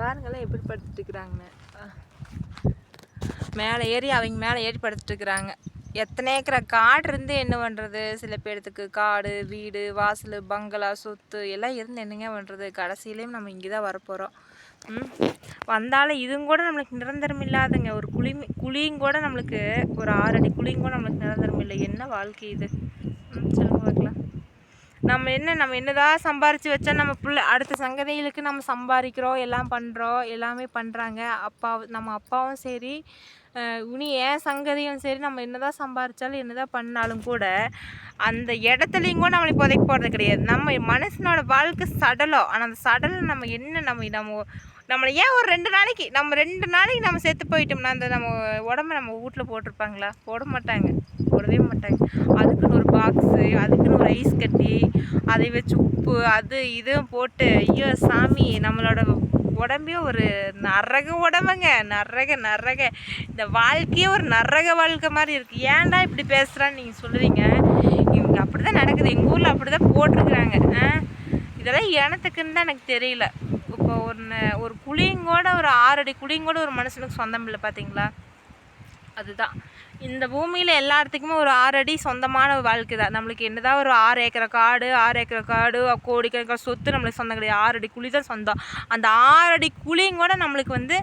பாருங்களேன் எப்படி படுத்துட்டு இருக்கிறாங்கன்னு மேலே ஏறி அவங்க மேலே ஏறி படுத்துட்டு இருக்கிறாங்க எத்தனை ஏக்கரை காடு இருந்து என்ன பண்ணுறது சில பேர்த்துக்கு காடு வீடு வாசல் பங்களா சொத்து எல்லாம் இருந்து என்னங்க பண்ணுறது கடைசியிலையும் நம்ம இங்கே தான் வரப்போகிறோம் ம்? வந்தாலும் இதுவும் கூட நம்மளுக்கு நிரந்தரம் இல்லாதுங்க. ஒரு குழி குழியும் கூட நம்மளுக்கு ஒரு ஆறடி குழியும் கூட நம்மளுக்கு நிரந்தரம் இல்லை. என்ன வாழ்க்கை இது? ம் சொல்லுங்க பார்க்கலாம். நம்ம என்ன நம்ம என்னதான் சம்பாரித்து வச்சா நம்ம பிள்ளை அடுத்த சங்கதிகளுக்கு நம்ம சம்பாதிக்கிறோம் எல்லாம் பண்ணுறோம் எல்லாமே பண்ணுறாங்க அப்பா நம்ம அப்பாவும் சரி இனி ஏன் சங்கதியும் சரி நம்ம என்னதான் சம்பாரித்தாலும் என்னதான் பண்ணாலும் கூட அந்த இடத்துலையும் கூட நம்மளை புதைக்க போகிறது கிடையாது. நம்ம மனுஷனோட வாழ்க்கை சடலம் ஆனால் அந்த சடலம் நம்ம என்ன நம்ம நம்ம நம்மளை ஏன் ஒரு ரெண்டு நாளைக்கு நம்ம ரெண்டு நாளைக்கு நம்ம செத்து போயிட்டோம்னா அந்த நம்ம உடம்ப நம்ம வீட்டில் போட்டிருப்பாங்களா? போட மாட்டாங்க. போடவே மாட்டாங்க. அதுக்குன்னு ஒரு பாக்ஸு அதுக்குன்னு ஒரு ஐஸ் கட்டி அதை வச்சு உப்பு அது இதுவும் போட்டு ஐயோ சாமி நம்மளோட உடம்பே ஒரு நரக உடம்புங்க. நரக நரக. இந்த வாழ்க்கையே ஒரு நரக வாழ்க்கை மாதிரி இருக்குது ஏன்டா இப்படி பேசுகிறான்னு நீங்கள் சொல்லுவீங்க? இவங்க அப்படி தான் நடக்குது. எங்கள் ஊரில் அப்படி தான் போட்டிருக்குறாங்க. ஆ? இதெல்லாம் இனத்துக்குன்னு தான் எனக்கு தெரியல. இப்போ ஒன்று ஒரு குழிங்கூட ஒரு ஆறடி குழிங்கூட ஒரு மனுஷனுக்கு சொந்தம் இல்லை பார்த்தீங்களா அதுதான். இந்த பூமியில் எல்லா இடத்துக்குமே ஒரு ஆறு அடி சொந்தமான வாழ்க்கை தான். நம்மளுக்கு என்னதான் ஒரு ஆறு ஏக்கரை காடு ஆறு ஏக்கரை காடு கோடிக்கணக்கான சொத்து நம்மளுக்கு சொந்தம் கிடையாது. ஆறு அடி குழி தான் சொந்தம். அந்த ஆறு அடி குழியும் கூட நம்மளுக்கு வந்து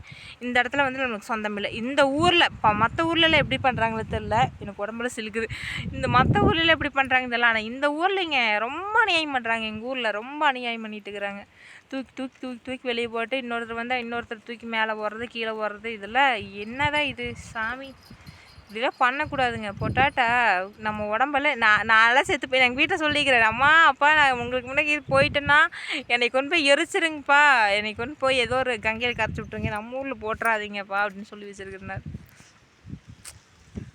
இந்த இடத்துல வந்து நம்மளுக்கு சொந்தம் இல்லை. இந்த ஊரில் இப்போ மற்ற ஊர்லலாம் எப்படி பண்ணுறாங்களோ தெரில எனக்கு உடம்புல சிலுக்குது. இந்த மற்ற ஊர்லலாம் எப்படி பண்ணுறாங்க தெரியல. ஆனால் இந்த ஊர்லைங்க ரொம்ப அநியாயம் பண்ணுறாங்க எங்கள் ஊரில் ரொம்ப அநியாயம் பண்ணிட்டு இருக்கிறாங்க. தூக்கி தூக்கி தூக்கி தூக்கி வெளியே போட்டு இன்னொருத்தர் வந்தால் இன்னொருத்தர் தூக்கி மேலே போடுறது கீழே போடுறது. இதெல்லாம் என்னதான் இது? சாமி. இப்படிலாம் பண்ணக்கூடாதுங்க. பொட்டாட்டா நம்ம உடம்பெல்லாம் நான் நான்லாம் செத்து போய் எங்கள் வீட்டில் சொல்லிக்கிறேன். அம்மா அப்பா நான் உங்களுக்கு முன்னாடி இது போயிட்டேன்னா என்னை கொண்டு போய் எரிச்சிருங்கப்பா. என்னை கொண்டு போய் ஏதோ ஒரு கங்கையில் கரைச்சி விட்ருங்க நம்ம ஊரில் போட்டுறாதீங்கப்பா அப்படின்னு சொல்லி வச்சிருக்கிறேன்